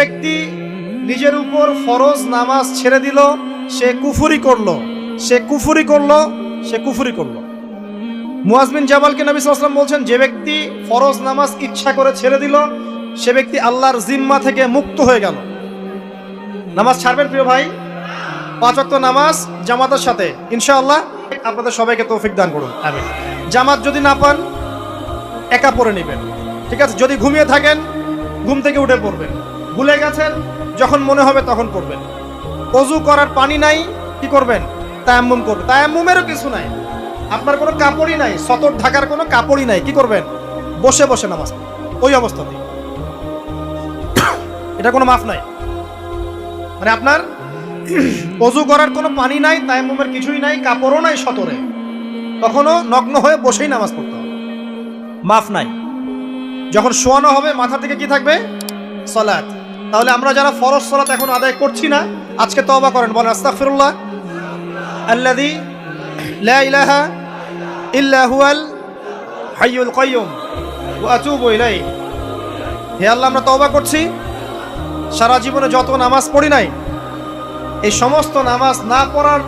ব্যক্তি নিজের উপর ফরজ নামাজ ছেড়ে দিল সে কুফুরি করল। সে কুফুরি করল সে কুফুরি করল। মুয়াজবিন জামালকে নবী সাল্লাম বলছেন যে ব্যক্তি ফরজ নামাজ ইচ্ছা করে ছেড়ে দিল সে ব্যক্তি আল্লাহর জিম্মা থেকে মুক্ত হয়ে গেল। নামাজ ছাড়বেন প্রিয় ভাই? পাঁচ ওয়াক্ত নামাজ জামাতের সাথে। ইনশাআল্লাহ আপনাদের সবাইকে তৌফিক দান করুন। আমিন। জামাত যদি না পান একা পরে নেবেন। ঠিক আছে? যদি ঘুমিয়ে থাকেন ঘুম থেকে উঠে পড়বেন। ভুলে গেছেন, যখন মনে হবে তখন করবেন। অজু করার পানি নাই, কি করবেন? তায়াম্মুম করবেন। তায়াম্মুমেরও কিছু নাই। আপনার কোনো কাপড়ই নাই, সতর ঢাকার কোনো কাপড়ই নাই, কি করবেন? বসে বসে নামাজ। ওই অবস্থাতে এটা কোনো মাফ নাই। মানে আপনার অজু করার কোনো পানি নাই, তায়াম্মুমের কিছুই নাই, কাপড়ও নাই সতরে। তখনও নগ্ন হয়ে বসেই নামাজ পড়তে হবে। মাফ নাই। যখন শোয়ানো হবে, মাথা থেকে কি থাকবে? সলাৎ। তাহলে আমরা যারা ফরজ সলাৎ এখন আদায় করছি না, আজকে তওবা করেন। বলেন, আস্তাগফিরুল্লাহ। আল্লাযী লা ইলাহা ইল্লা হুয়াল হাইয়ুল কাইয়ুম ওয়া আতুবু ইলাইহি। হে আল্লাহ, আমরা তওবা করছি। সারা জীবনে যত নামাজ পড়ি নাই, এই সমস্ত নামাজ না পড়ার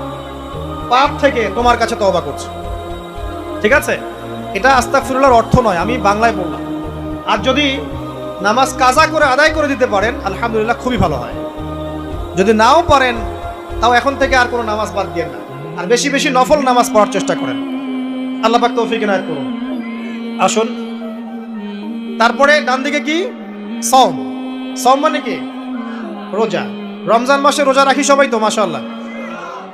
পাপ থেকে তোমার কাছে তওবা করছি। ঠিক আছে? এটা আস্তাগফিরুল্লাহর অর্থ নয়, আমি বাংলায় বললাম। আর যদি নামাজ কাজা করে আদায় করে দিতে পারেন, আলহামদুলিল্লাহ খুবই ভালো হয়। যদি নাও পারেন, তাও এখন থেকে আর কোনো নামাজ বাদ দিয়ে না। আর বেশি বেশি নফল নামাজ পড়ার চেষ্টা করেন। আল্লাহ পাক তৌফিক এনায়েত করুন। আসুন। তারপরে ডান দিকে কি? সম সম মানে কি? রোজা। রমজান মাসে রোজা রাখি সবাই তো, মাশাআল্লাহ।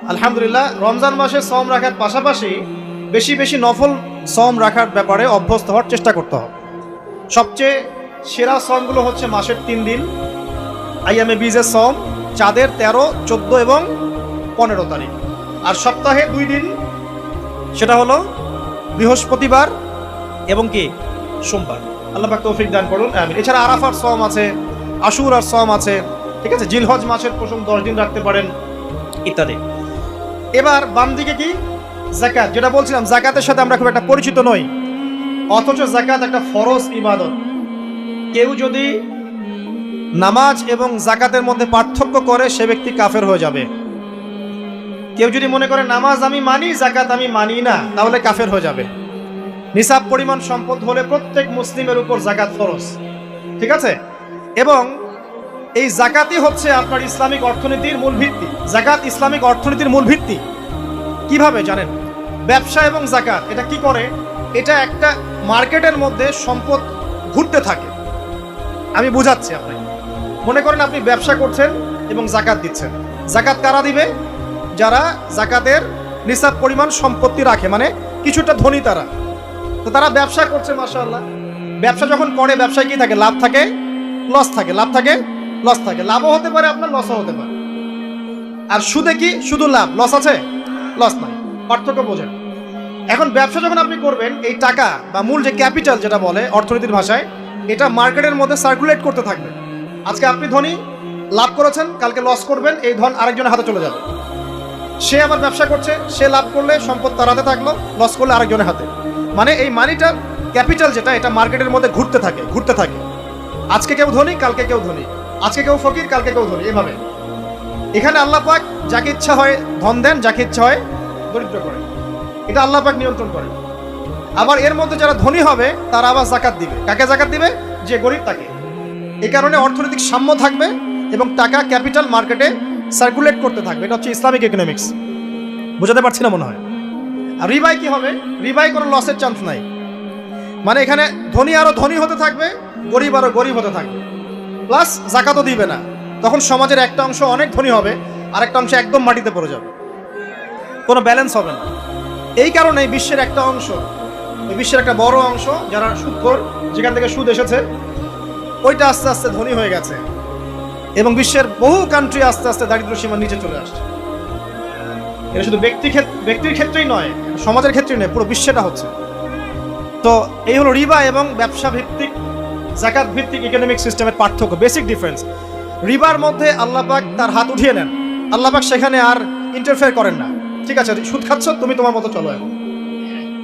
আলহামদুলিল্লাহ, রমজান মাসে সম রাখার পাশাপাশি বেশি বেশি নফল সম রাখার ব্যাপারে অভ্যস্ত হওয়ার চেষ্টা করতে হবে। সবচেয়ে সেরা সমগুলো হচ্ছে মাসের তিন দিন আইয়ামে বীজের সম চাঁদের তেরো, চোদ্দ এবং পনেরো তারিখ। আর সপ্তাহে দুই দিন, সেটা হলো বৃহস্পতিবার এবং কি? সোমবার। আল্লাহ পাক তৌফিক দান করুন, আমিন। এছাড়া আরাফার সম আছে আশুর আর সম আছে, ঠিক আছে? জিলহজ মাসের প্রথম দশ দিন রাখতে পারেন, ইত্যাদি। এবার বাম দিকে কি? জাকাত। যেটা বলছিলাম, জাকাতের সাথে আমরা খুব একটা পরিচিত নই, অথচ জাকাত একটা ফরজ ইবাদত। কেউ যদি নামাজ এবং জাকাতের মধ্যে পার্থক্য করে, সে ব্যক্তি কাফের হয়ে যাবে। কেউ যদি মনে করে, নামাজ আমি মানি জাকাত আমি মানি না, তাহলে কাফের হয়ে যাবে। নিসাব পরিমাণ সম্পদ হলে প্রত্যেক মুসলিমের উপর জাকাত ফরজ। ঠিক আছে? এবং এই জাকাতই হচ্ছে আপনার ইসলামিক অর্থনীতির মূল ভিত্তি। জাকাত ইসলামিক অর্থনীতির মূল ভিত্তি। কীভাবে জানেন? ব্যবসা এবং জাকাত এটা কি করে? এটা একটা মার্কেটের মধ্যে সম্পদ ঘুরতে থাকে। আমি বুঝাচ্ছি আপনাকে। মনে করেন আপনি ব্যবসা করছেন এবং জাকাত দিচ্ছেন। জাকাত কারা দিবে? যারা জাকাতের নিসাব পরিমাণ সম্পত্তি রাখে মানে কিছুটা ধনী তারা। তো তারা ব্যবসা করছে, মাশাআল্লাহ। ব্যবসা যখন করে, ব্যবসায় কি থাকে? লাভ থাকে? লস থাকে। লাভ থাকে? লস থাকে। লাভও হতে পারে, আপনার লসও হতে পারে। আর সুদে কি? শুধু লাভ। লস আছে? লস নাই। পার্থক্য বোঝেন। এখন ব্যবসা যখন আপনি করবেন, এই টাকা বা মূল যে ক্যাপিটাল যেটা বলে অর্থনীতির ভাষায় এটা মার্কেটের মধ্যে সার্কুলেট করতে থাকবে। আজকে আপনি ধনী, লাভ করেছেন, কালকে লস করবেন, এই ধন আরেকজনের হাতে চলে যাবে। সে আবার ব্যবসা করছে, সে লাভ করলে সম্পদ তার হাতে থাকল লস করলে আরেকজনের হাতে। মানে এই মানিটার ক্যাপিটাল যেটা, এটা মার্কেটের মধ্যে ঘুরতে থাকে ঘুরতে থাকে। আজকে কেউ ধনী, কালকে কেউ ধনী। আজকে কেউ ফকির, কালকে কেউ ধনী, এভাবে। এখানে আল্লাহ পাক যাকে ইচ্ছা হয় ধন দেন, যাকে ইচ্ছা হয় দরিদ্র করে এটা আল্লাহ পাক নিয়ন্ত্রণ করে আবার এর মধ্যে যারা ধনী হবে, তারা আবার জাকাত দিবে। কাকে জাকাত দিবে? যে গরিব তাকে। এই কারণে অর্থনৈতিক সাম্য থাকবে এবং টাকা ক্যাপিটাল মার্কেটে সার্কুলেট করতে থাকবে। এটা হচ্ছে ইসলামিক ইকোনমিক্স বোঝাতে পারছি না মনে হয়। আর রিবাই কি হবে? রিবাই কোনো লসের চান্স নাই। মানে এখানে ধনী আরও ধনী হতে থাকবে, গরিব আরও গরিব হতে থাকবে। প্লাস জাকাতও দিবে না। তখন সমাজের একটা অংশ অনেক ধনী হবে আর একটা অংশ একদম মাটিতে পড়ে যাবে। কোনো ব্যালেন্স হবে না। এই কারণে বিশ্বের একটা অংশ বিশ্বের একটা বড় অংশ যারা সুদখোর যেখান থেকে সুদ এসেছে, ওইটা আস্তে আস্তে ধনী হয়ে গেছে। এবং বিশ্বের বহু কান্ট্রি আস্তে আস্তে দারিদ্র সীমার নিচে চলে আসছে। এটা শুধু ব্যক্তি ব্যক্তির ক্ষেত্রেই নয়, সমাজের ক্ষেত্রেই নয়, পুরো বিশ্বটা হচ্ছে। তো এই হলো রিবা এবং ব্যবসা ভিত্তিক, জাকাত ভিত্তিক ইকোনমিক সিস্টেমের পার্থক্য বেসিক ডিফারেন্স রিবার মধ্যে আল্লাপাক তার হাত উঠিয়ে নেন। আল্লাপাক সেখানে আর ইন্টারফেয়ার করেন না। ঠিক আছে, সুদ খাচ্ছ, তুমি তোমার মতো চলো এখন।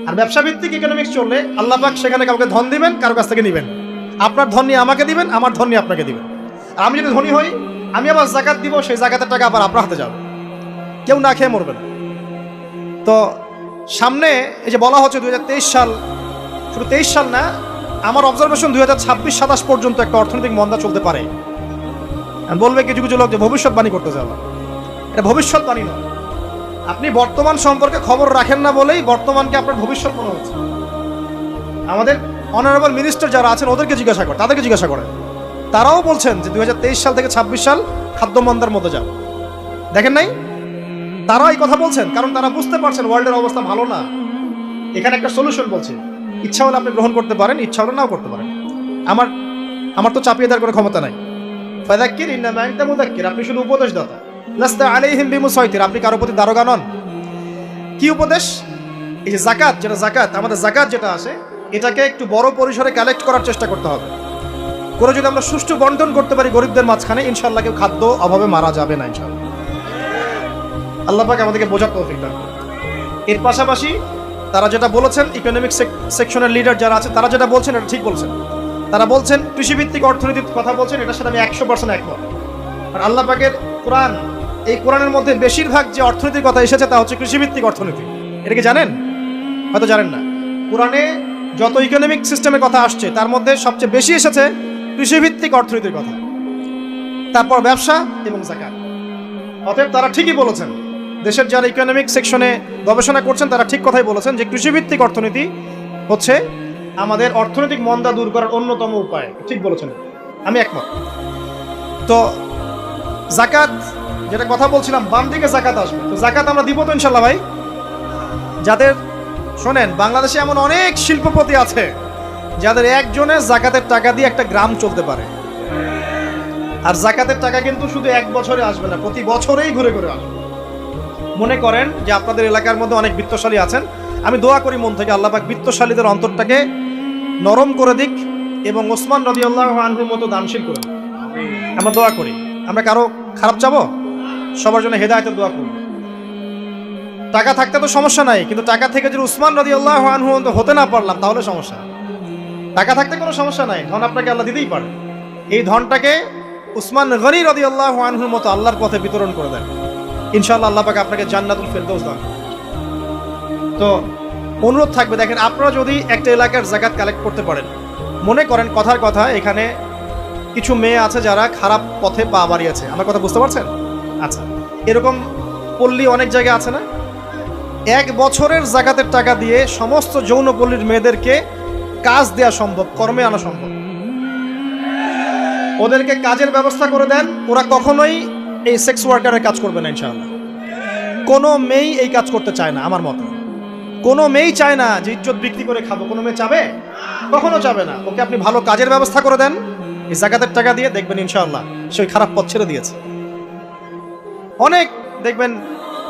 আর ব্যবসা ভিত্তিক ইকোনমিক্স চললে আল্লাপাক সেখানে কাউকে ধন দিবেন, কারও কাছ থেকে নেবেন। আপনার ধন নিয়ে আমাকে দিবেন, আমার ধন নিয়ে আপনাকে দিবেন। আমি যদি ধনী হই, আমি আবার জাকাত দিব, সেই জাকাতের টাকা আবার আপনার হাতে যাবে। কেউ না খেয়ে মরবে না। তো সামনে এই যে বলা হচ্ছে দুই হাজার তেইশ সাল, শুধু তেইশ সাল না, আমার অবজারভেশন দুই হাজার ছাব্বিশ, সাতাশ পর্যন্ত একটা অর্থনৈতিক মন্দা চলতে পারে। বলবে কিছু কিছু লোক যে ভবিষ্যৎবাণী করতে যাওয়া এটা ভবিষ্যৎবাণী নয়। আপনি বর্তমান সম্পর্কে খবর রাখেন না বলেই বর্তমানকে আপনার ভবিষ্যৎ মনে হচ্ছে? আমাদের অনারেবল মিনিস্টার যারা আছেন, ওদেরকে জিজ্ঞাসা করে, তাদেরকে জিজ্ঞাসা করেন। তারাও বলছেন যে দু হাজার তেইশ সাল থেকে ছাব্বিশ সাল খাদ্য মন্দার মধ্যে যাও দেখেন নাই? তারা এই কথা বলছেন, কারণ তারা বুঝতে পারছেন ওয়ার্ল্ডের অবস্থা ভালো না। এখানে একটা সলিউশন বলছে। ইচ্ছা হলে আপনি গ্রহণ করতে পারেন, ইচ্ছা হলে নাও করতে পারেন। আমার আমার তো চাপিয়ে দেওয়ার কোনো ক্ষমতা নাই। ফাদাক্কির ইন্নামা আনতা মুদাক্কির, আপনি শুধু উপদেশ দাতা লাস্তা আলাইহিম বিমুসাইতির। আপনি কারও প্রতি দারোগা নন। কি উপদেশ? এই যে জাকাত যেটা জাকাত আমাদের জাকাত যেটা আসে, এটাকে একটু বড় পরিসরে কালেক্ট করার চেষ্টা করতে হবে। করে যদি আমরা সুষ্ঠু বন্টন করতে পারি গরিবদের মাঝখানে ইনশাল্লাহ কেউ খাদ্য অভাবে মারা যাবে না ইনশাল্লাহ আল্লাহ পাক আমাদেরকে বোঝার তৌফিক দান। এর পাশাপাশি তারা যেটা বলেছেন ইকোনমিক সেকশনের লিডার যারা আছে, তারা যেটা বলছেন, এটা ঠিক বলছেন। তারা বলছেন, কৃষিভিত্তিক অর্থনীতির কথা বলছেন, এটার সাথে আমি একশো পার্সেন্ট একমত। আর আল্লাহ পাকের কোরআন এই কোরআনের মধ্যে বেশিরভাগ যে অর্থনীতির কথা এসেছে তা হচ্ছে কৃষিভিত্তিক অর্থনীতি। এটা কি জানেন? হয়তো জানেন না। কোরআনে যত ইকোনমিক সিস্টেমের কথা আসছে, তার মধ্যে সবচেয়ে বেশি এসেছে কৃষিভিত্তিক অর্থনীতির কথা। তারপর ব্যবসা এবং জাকাত। অতএব তারা ঠিকই বলেছেন, দেশের যারা ইকোনমিক সেকশনে গবেষণা করছেন, তারা ঠিক কথাই বলেছেন যে কৃষিভিত্তিক অর্থনীতি হচ্ছে আমাদের অর্থনৈতিক মন্দা দূর করার অন্যতম উপায়। ঠিক বলেছেন। আমি একমত। তো জাকাত যেটা কথা বলছিলাম, বাম দিকে জাকাত আসবে। তো জাকাত আমরা দিব তো ইনশাল্লাহ ভাই। যাদের, শোনেন, বাংলাদেশে এমন অনেক শিল্পপতি আছে, যাদের একজনের জাকাতের টাকা দিয়ে একটা গ্রাম চলতে পারে। আর জাকাতের টাকা কিন্তু শুধু এক বছরে আসবে না, প্রতি বছরেই ঘুরে ঘুরে আসবে। মনে করেন যে আপনাদের এলাকার মধ্যে অনেক বৃত্তশালী আছেন। আমি দোয়া করি মন থেকে আল্লাহ পাক বিত্তশালীদের অন্তরটাকে নরম করে দিক এবং ওসমান রবি আল্লাহ আনহুর মতো দানশীল করে। আমরা দোয়া করি। আমরা কারও খারাপ চাবো? সবার জন্য হেদায়তের দোয়া করব টাকা থাকতে তো সমস্যা নাই, কিন্তু টাকা থেকে যদি উসমান রদি আল্লাহ আনহু হতে না পারলাম, তাহলে সমস্যা। টাকা থাকতে কোনো সমস্যা নাই, ধন আপনাকে আল্লাহ দিতেই পারে। এই ধনটাকে উসমান গনি রদি আল্লাহ আনহুর মতো আল্লাহর পথে বিতরণ করে দেন। ইনশাআল্লাহ আল্লাহ পাকে আপনাকে জান্নাতুল ফেরদৌস দান। তো অনুরোধ থাকবে, দেখেন আপনারা যদি একটা এলাকার জাকাত কালেক্ট করতে পারেন, মনে করেন কথার কথা, এখানে কিছু মেয়ে আছে যারা খারাপ পথে পা বাড়িয়েছে। আমার কথা বুঝতে পারছেন? আচ্ছা এরকম পল্লী অনেক জায়গায় আছে না? এক বছরের জাকাতের টাকা দিয়ে সমস্ত যৌন পল্লীর মেয়েদেরকে কাজ দেওয়া সম্ভব, কর্মে আনা সম্ভব। ওদেরকে কাজের ব্যবস্থা করে দেন, ওরা কখনোই এই সেক্স ওয়ার্কারের কাজ করবে না, ইনশাআল্লাহ। কোনো মেয়েই এই কাজ করতে চায় না, আমার মতে। কোনো মেয়েই চায় না যে ইজ্জত বিক্রি করে খাব। কোনো মেয়ে চাবে? কখনো চাবে না। ওকে আপনি ভালো কাজের ব্যবস্থা করে দেন, এই জাকাতের টাকা দিয়ে দেখবেন, ইনশাআল্লাহ, সে খারাপ পথ ছেড়ে দিয়েছে। অনেক দেখবেন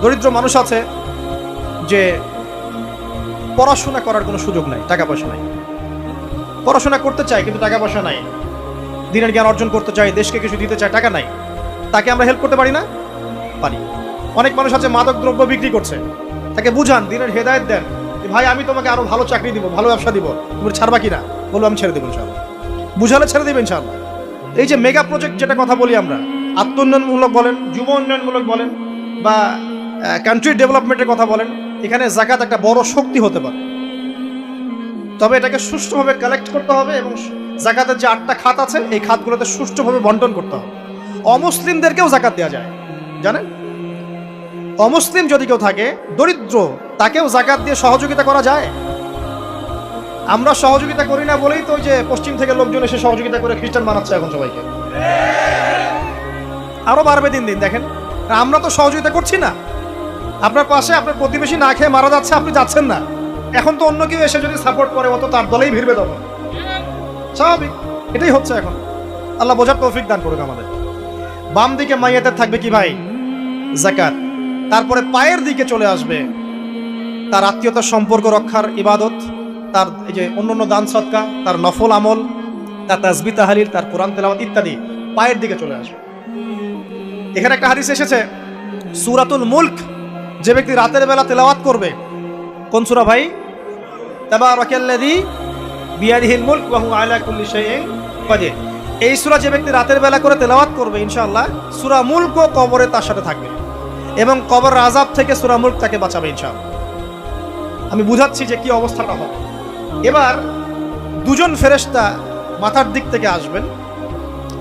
দরিদ্র মানুষ আছে যে পড়াশোনা করার কোনো সুযোগ নাই, টাকা পয়সা নাই। পড়াশোনা করতে চায় কিন্তু টাকা পয়সা নাই। দিনের জ্ঞান অর্জন করতে চায়, দেশকে কিছু দিতে চায়, টাকা নাই। তাকে আমরা হেল্প করতে পারি না? পারি। অনেক মানুষ আছে মাদক দ্রব্য বিক্রি করছে। তাকে বুঝান, দিনের হেদায়েত দেন ভাই, আমি তোমাকে আরও ভালো চাকরি দিব, ভালো ব্যবসা দিব। তুমি ছাড়বা কিনা? বলব, আমি ছেড়ে দেবো ইনশাল্লাহ বুঝালে ছেড়ে দেবে ইনশাল্লাহ এই যে মেগা প্রজেক্ট যেটা কথা বলি আমরা আত্ম উন্নয়নমূলক বলেন, যুব উন্নয়নমূলক বলেন, বা কান্ট্রি ডেভেলপমেন্টের কথা বলেন, এখানে জাকাত একটা বড় শক্তি হতে পারে। তবে এটাকে সুষ্ঠুভাবে কালেক্ট করতে হবে এবং জাকাতের যে আটটা খাত আছে, এই খাতগুলোতে সুষ্ঠুভাবে বন্টন করতে হবে। অমুসলিমদেরকেও জাকাত দেওয়া যায়, জানেন? অমুসলিম যদি কেউ থাকে, দরিদ্র, তাকেও জাকাত দিয়ে সহযোগিতা করা যায়। আমরা সহযোগিতা করি না বলেই তো যে পশ্চিম থেকে লোকজন এসে সহযোগিতা করে খ্রিস্টান বানাচ্ছে এখন সবাইকে। আরও বাড়বে দিন দিন, দেখেন। আমরা তো সহযোগিতা করছি না। আপনার পাশে আপনার প্রতিবেশী না খেয়ে মারা যাচ্ছে, আপনি যাচ্ছেন না। এখন তো অন্য কেউ এসে যদি সাপোর্ট করে ও তো তার দলেই ভিড়বে তখন। স্বাভাবিক, এটাই হচ্ছে এখন। আল্লাহ বোঝার তৌফিক দান করুক আমাদের। বাম দিকে মাইয়াতের থাকবে কি ভাই? জাকাত। তারপরে পায়ের দিকে চলে আসবে। তার আত্মীয়তার সম্পর্ক রক্ষার ইবাদত, তার এই যে অন্য অন্য দান সৎকা তার নফল আমল, তার তাজবি তাহালিল, তার কোরআন তেলাওয়াত ইত্যাদি পায়ের দিকে চলে আসবে। এখানে একটা হাদিস এসেছে, সুরাতুল মুলক, যে ব্যক্তি রাতের বেলা তেলাওয়াত করবে, কোন সুরা ভাই? শাইইন এই সুরা যে ব্যক্তি রাতের বেলা করে তেলাওয়াত করবে, ইনশাআল্লাহ, সুরা মুল্ক কবরে তার সাথে থাকবে এবং কবর আজাব থেকে সুরা মুল্ক তাকে বাঁচাবে, ইনশাআল্লাহ। আমি বুঝাচ্ছি যে কি অবস্থাটা হবে এবার দুজন ফেরেশতা মাথার দিক থেকে আসবেন।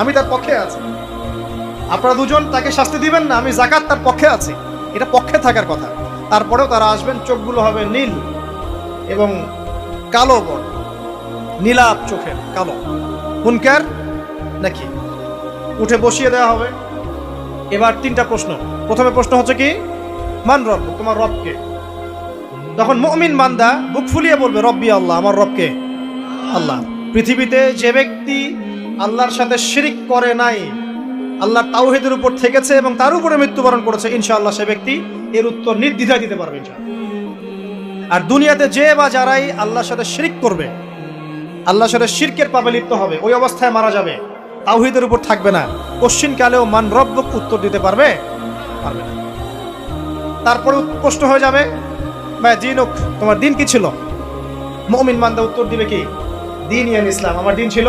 আমি তার পক্ষে আছি। আপনারা দুজন তাকে শাস্তি দিবেন না, আমি জাকাত তার পক্ষে আছি। এটা পক্ষে থাকার কথা। তারপরেও তারা আসবেন, চোখগুলো হবে নীল এবং কালো বড় নীলাপ চোখের কালো। হুনকার নাকি? উঠে বসিয়ে দেওয়া হবে। এবার তিনটা প্রশ্ন। প্রথমে প্রশ্ন হচ্ছে কি? মান রব, তোমার রবকে তখন মুমিন বান্দা বুক ফুলিয়ে বলবে, রব্বি আল্লাহ, আমার রবকে আল্লাহ। পৃথিবীতে যে ব্যক্তি আল্লাহর সাথে শিরিক করে নাই। আল্লাহ তাওহিদের উপর থেকেছে এবং তার উপরে মৃত্যুবরণ করেছে। ইনশাআল্লাহ সে ব্যক্তি এর উত্তর নির্দ্বিধায় দিতে পারবে আর দুনিয়াতে যে বা যারাই আল্লাহর সাথে শিরিক করবে, আল্লাহর সাথে শিরকের পাবে লিপ্ত হবে, ওই অবস্থায় মারা যাবে। তাওহিদের উপর থাকবে না। কালেও মান রব্বক উত্তর দিতে পারবে? পারবে না। তারপরে প্রশ্ন হয়ে যাবে, ভাই দিনুক তোমার দিন কি ছিল? মমিন মান্দা উত্তর দিবে কি? দিন ইয়ান ইসলাম। আমার দিন ছিল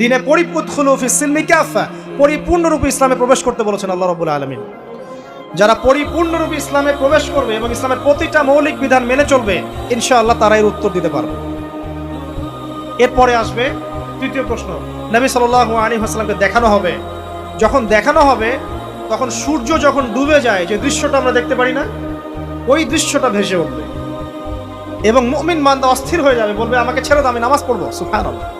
দিনে পরিপুৎখুলু ফি সিলমি কাফা, পরিপূর্ণরূপে ইসলামে প্রবেশ করতে বলেছেন আল্লাহ রাব্বুল আলামিন। যারা পরিপূর্ণরূপে ইসলামে প্রবেশ করবে এবং ইসলামের প্রতিটা মৌলিক বিধান মেনে চলবে, ইনশাআল্লাহ তারা এর উত্তর দিতে পারবে। এরপরে আসবে তৃতীয় প্রশ্ন। নবী সাল্লাল্লাহু আলাইহি ওয়াসাল্লামকে দেখানো হবে। যখন দেখানো হবে, তখন সূর্য যখন ডুবে যায়, যে দৃশ্যটা আমরা দেখতে পারি না, ওই দৃশ্যটা ভেসে উঠবে। এবং মুমিন মান্দা অস্থির হয়ে যাবে, বলবে, আমাকে ছেড়ে দাও, আমি নামাজ পড়ব। সুবহানাল্লাহ।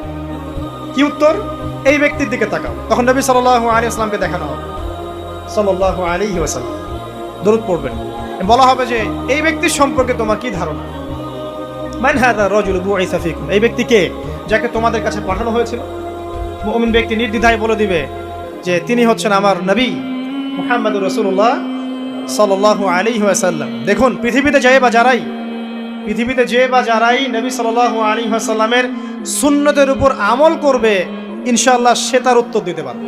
কি উত্তর? এই ব্যক্তির দিকে তাকাও। তখন নবী সাল্লাল্লাহু আলী আসলামকে দেখানো হবে। সাল্লাল্লাহু আলাইহি ওয়াসাল্লাম। দরুদ পড়বেন। বলা হবে যে, এই ব্যক্তির সম্পর্কে তোমার কি ধারণা? মান হাদা রাজুল বুইসা ফিকুম। এই ব্যক্তি কে যাকে তোমাদের কাছে পাঠানো হয়েছিল? মুমিন ব্যক্তি নির্দ্বিধায় বলে দিবে যে, তিনি হচ্ছেন আমার নবী মুহাম্মদুর রাসূলুল্লাহ সাল্লাল্লাহু আলাইহি ওয়াসাল্লাম। দেখুন, পৃথিবীতে যাই বা যারাই পৃথিবীতে যে বা যারাই নবী সাল্লাল্লাহু আলাইহি ওয়াসাল্লামের সুন্নতের উপর আমল করবে, ইনশাআল্লাহ সে তার উত্তর দিতে পারবে।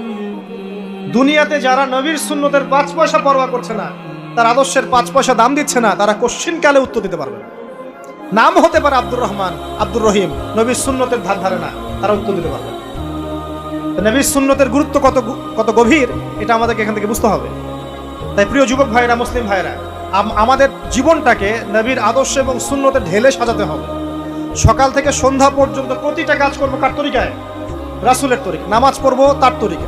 দুনিয়াতে যারা নবীর সুন্নতের পাঁচ পয়সা পরোয়া করছে না, তার আদর্শের পাঁচ পয়সা দাম দিচ্ছে না, তারা কোশ্চিন কালে উত্তর দিতে পারবে। নাম হতে পারে আব্দুর রহমান, আব্দুর রহিম, নবীর সুন্নতের ধার ধারে না, তারা উত্তর দিতে পারবে নবীর সুন্নতের গুরুত্ব কত কত গভীর, এটা আমাদেরকে এখান থেকে বুঝতে হবে। তাই প্রিয় যুবক ভাইরা, মুসলিম ভাইরা আমাদের জীবনটাকে নবীর আদর্শ এবং শূন্যতে ঢেলে সাজাতে হবে। সকাল থেকে সন্ধ্যা পর্যন্ত প্রতিটা কাজ করব কার তরিকায়? রাসুলের তরিকা নামাজ পড়ব তার তরিকা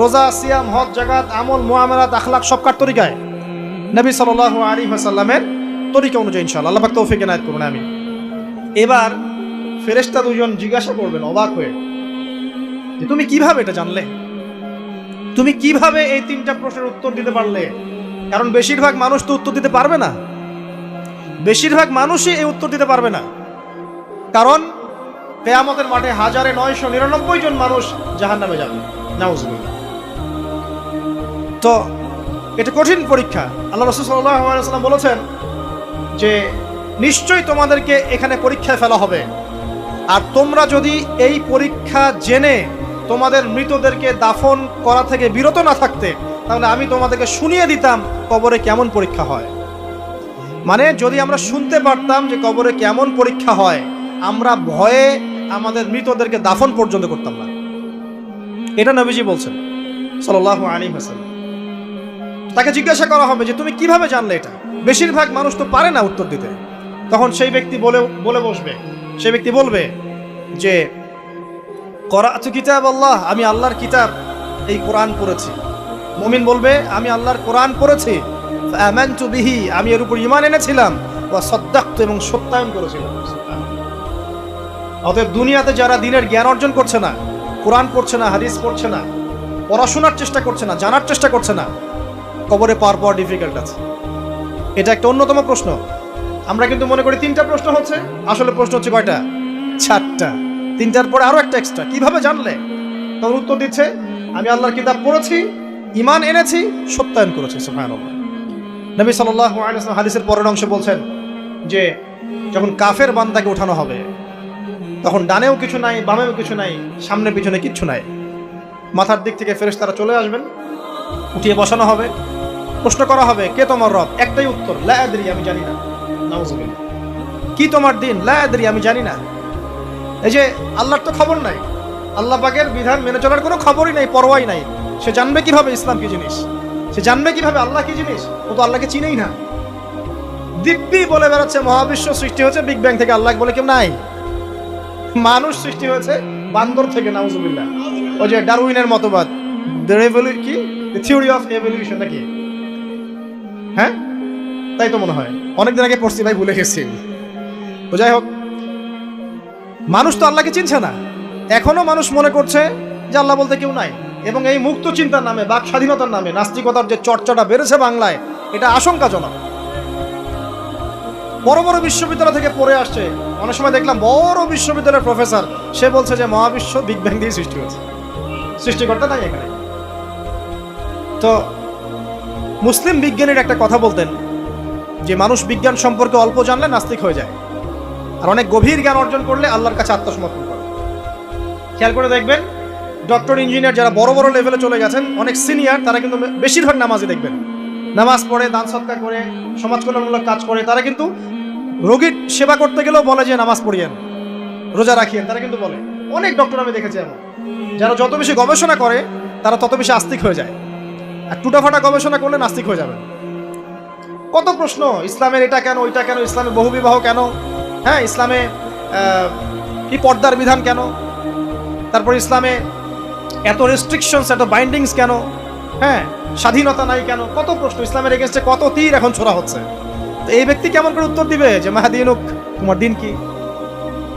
রোজা, সিয়াম, হজ জাগাত আমল মোয়ামেলাত আখলাক সব কার তরিকায়? নবী সাল্লাল্লাহু আলাইহি ওয়াসাল্লামের তরিকা অনুযায়ী ইনশাআল্লাহ। আল্লাহ তৌফিক এনায়েত করুন আমি এবার ফেরেশতা দুজন জিজ্ঞাসা করবেন, অবাক হয়ে, যে তুমি কীভাবে এটা জানলে? তুমি কীভাবে এই তিনটা প্রশ্নের উত্তর দিতে পারলে? কারণ বেশিরভাগ মানুষ তো উত্তর দিতে পারবে না। বেশিরভাগ মানুষই এই উত্তর দিতে পারবে না। কারণ কেয়ামতের মাঠে হাজারে নয়শো নিরানব্বই জন মানুষ জাহান নামে যাবে। নাউজুবিল্লাহ। তো এটা কঠিন পরীক্ষা। আল্লাহ রসুল সাল্লাম বলেছেন যে, নিশ্চয়ই তোমাদেরকে এখানে পরীক্ষায় ফেলা হবে। আর তোমরা যদি এই পরীক্ষা জেনে তোমাদের মৃতদেরকে দাফন করা থেকে বিরত না থাকতে, তাহলে আমি তোমাদেরকে শুনিয়ে দিতাম কবরে কেমন পরীক্ষা হয়? মানে যদি আমরা শুনতে পারতাম যে কবরে কেমন পরীক্ষা হয়, আমরা ভয়ে আমাদের মৃতদেরকে দাফন পর্যন্ত করতাম না। এটা নবীজি বলছেন সাল্লাহ আলী হাসান তাকে জিজ্ঞাসা করা হবে যে, তুমি কীভাবে জানলে এটা? বেশিরভাগ মানুষ তো পারে না উত্তর দিতে। তখন সেই ব্যক্তি বলে বলে বসবে। সেই ব্যক্তি বলবে যে, করাতু কিতাব আল্লাহ, আমি আল্লাহর কিতাব, এই কোরআন পড়েছি। মুমিন বলবে, আমি আল্লাহর কোরআন পড়েছি বিহি, আমি এর উপর ঈমান এনেছিলাম, ওয়া সাদ্দাকতু এবং সত্যায়ন করেছিলাম। অতএব দুনিয়াতে যারা দিনের জ্ঞান অর্জন করছে না, কোরআন পড়ছে না, হাদিস পড়ছে না, পড়াশোনার চেষ্টা করছে না, জানার চেষ্টা করছে না, কবরে পাওয়ার পাওয়া ডিফিকাল্ট আছে। এটা একটা অন্যতম প্রশ্ন। আমরা কিন্তু মনে করি তিনটা প্রশ্ন হচ্ছে, আসলে প্রশ্ন হচ্ছে কয়টা? চারটা। তিনটার পরে আরও একটা এক্সট্রা কীভাবে জানলে? তখন উত্তর দিচ্ছে, আমি আল্লাহর কিতাব পড়েছি ইমান এনেছি, সত্যায়ন করেছি, সুবহানাল্লাহ। নবী ওয়াসাল্লাম হাদিসের পরের অংশে বলছেন যে, যখন কাফের বান্দাকে ওঠানো হবে, তখন ডানেও কিছু নাই, বামেও কিছু নাই, সামনে পিছনে কিচ্ছু নাই। মাথার দিক থেকে ফেরেস তারা চলে আসবেন, উঠিয়ে বসানো হবে, প্রশ্ন করা হবে, কে তোমার রব? একটাই উত্তর, লা আদরি, আমি জানি না। কি তোমার দিন? লা আদরি, আমি জানি না। এই যে, আল্লাহর তো খবর নাই। আল্লাহ পাকের বিধান মেনে চলার কোনো খবরই নাই, পরোয়াই নাই। সে জানবে কীভাবে ইসলাম কি জিনিস? সে জানবে কীভাবে আল্লাহ কি জিনিস? ও তো আল্লাহকে চিনেই না। দিব্যি বলে বেড়াচ্ছে, মহাবিশ্ব সৃষ্টি হয়েছে বিগ ব্যাং থেকে আল্লাহ বলে কেউ নাই। মানুষ সৃষ্টি হয়েছে, বান্দর থেকে, নাউজুবিল্লাহ। ওই যে ডারউইনের মতবাদ। কি? থিওরি অফ এভলিউশন নাকি? হ্যাঁ? তাই তো মনে হয়। অনেকদিন আগে পড়ছি, ভাই, ভুলে গেছি। তো যাই হোক, মানুষ তো আল্লাহকে চিনছে না। এখনও মানুষ মনে করছে যে আল্লাহ বলতে কেউ নাই। এবং এই মুক্ত চিন্তার নামে, বাক স্বাধীনতার নামে, নাস্তিকতার যে চর্চাটা বেড়েছে বাংলায়, এটা আশঙ্কাজনক। বড় বড় বিশ্ববিদ্যালয় থেকে পড়ে আসছে, অনেক সময় দেখলাম বড় বিশ্ববিদ্যালয়ের প্রফেসর, সে বলছে যে মহাবিশ্ব বিগ ব্যাং দিয়ে সৃষ্টি হয়েছে। সৃষ্টিকর্তা নাই এখানে। তো মুসলিম বিজ্ঞানীর একটা কথা বলতেন, যে মানুষ বিজ্ঞান সম্পর্কে অল্প জানলে নাস্তিক হয়ে যায়। আর অনেক গভীর জ্ঞান অর্জন করলে আল্লাহর কাছে আত্মসমর্পণ করে। খেয়াল করে দেখবেন ডক্টর ইঞ্জিনিয়ার যারা বড় বড় লেভেলে চলে গেছেন, অনেক সিনিয়র তারা কিন্তু বেশিরভাগ নামাজই দেখবেন। নামাজ পড়ে, দান সৎকার করে, সমাজ কল্যাণমূলক কাজ করে, তারা কিন্তু রোগীর সেবা করতে গেলেও বলে যে নামাজ পড়িয়েন, রোজা রাখিয়েন, তারা কিন্তু বলে। অনেক ডক্টর আমি দেখেছি এমন, যারা যত বেশি গবেষণা করে, তারা তত বেশি আস্তিক হয়ে যায়। আর টুটাফাটা গবেষণা করলে নাস্তিক হয়ে যাবে কত প্রশ্ন, ইসলামের এটা কেন, ওইটা কেন ইসলামে বহুবিবাহ কেন? হ্যাঁ ইসলামে কি পর্দার বিধান কেন? তারপর ইসলামে এত রেস্ট্রিকশনস এত বাইন্ডিংস কেন? হ্যাঁ স্বাধীনতা নাই কেন? কত প্রশ্ন ইসলামের এগেনস্টে কত তীর এখন ছোড়া হচ্ছে? তো এই ব্যক্তি কেমন করে উত্তর দিবে যে মাহাদিনুক তোমার দিন কি?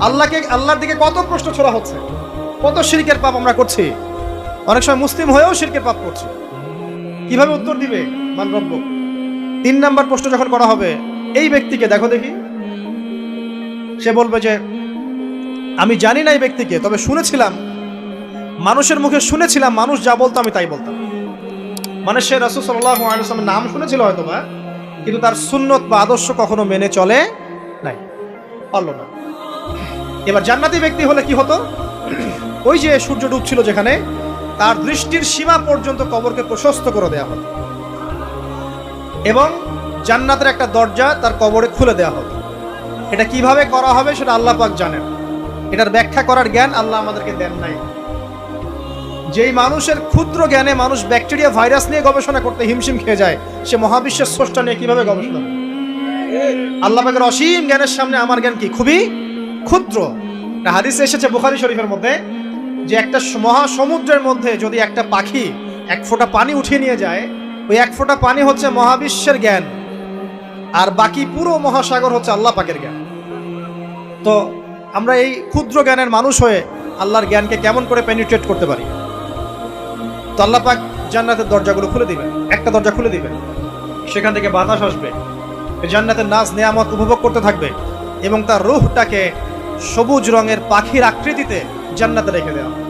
আল্লাহকে, আল্লাহর দিকে কত প্রশ্ন ছোড়া হচ্ছে? কত শিরকের পাপ আমরা করছি? অনেক সময় মুসলিম হয়েও শিরকের পাপ করছি। কীভাবে উত্তর দিবে? মান রব্য তিন নাম্বার প্রশ্ন যখন করা হবে, এই ব্যক্তিকে, দেখো দেখি, সে বলবে যে আমি জানি না এই ব্যক্তিকে, তবে শুনেছিলাম, মানুষের মুখে শুনেছিলাম, মানুষ যা বলতো আমি তাই বলতাম। মানে সে রাসুল সাল্লামের নাম শুনেছিল হয়তো বা কিন্তু তার সুন্নত বা আদর্শ কখনো মেনে চলে নাই, পারল না। এবার জান্নাতি ব্যক্তি হলে কি হতো? ওই যে সূর্য ডুবছিল যেখানে, তার দৃষ্টির সীমা পর্যন্ত কবরকে প্রশস্ত করে দেওয়া হতো। এবং জান্নাতের একটা দরজা তার কবরে খুলে দেওয়া হতো। এটা কীভাবে করা হবে সেটা আল্লাহ পাক জানেন। এটার ব্যাখ্যা করার জ্ঞান আল্লাহ আমাদেরকে দেন নাই। যেই মানুষের ক্ষুদ্র জ্ঞানে মানুষ ব্যাকটেরিয়া, ভাইরাস নিয়ে গবেষণা করতে হিমশিম খেয়ে যায়, সে মহাবিশ্বের স্রষ্টা নিয়ে কীভাবে গবেষণা আল্লাহ পাকের অসীম জ্ঞানের সামনে আমার জ্ঞান কি? খুবই ক্ষুদ্র। হাদিস এসেছে বুখারি শরীফের মধ্যে যে একটা মহাসমুদ্রের মধ্যে যদি একটা পাখি এক ফোঁটা পানি উঠিয়ে নিয়ে যায়, ওই এক ফোঁটা পানি হচ্ছে মহাবিশ্বের জ্ঞান, আর বাকি পুরো মহাসাগর হচ্ছে আল্লাহ পাকের জ্ঞান। তো আমরা এই ক্ষুদ্র জ্ঞানের মানুষ হয়ে আল্লাহর জ্ঞানকে কেমন করে পেনিট্রেট করতে পারি তো আল্লাহ পাক জান্নাতের দরজাগুলো খুলে দিবে একটা দরজা খুলে দিবে সেখান থেকে বাতাস আসবে জান্নাতের নাচ নেয়ামত উপভোগ করতে থাকবে এবং তার রুহটাকে সবুজ রঙের পাখির আকৃতিতে জান্নাতে রেখে দেওয়া।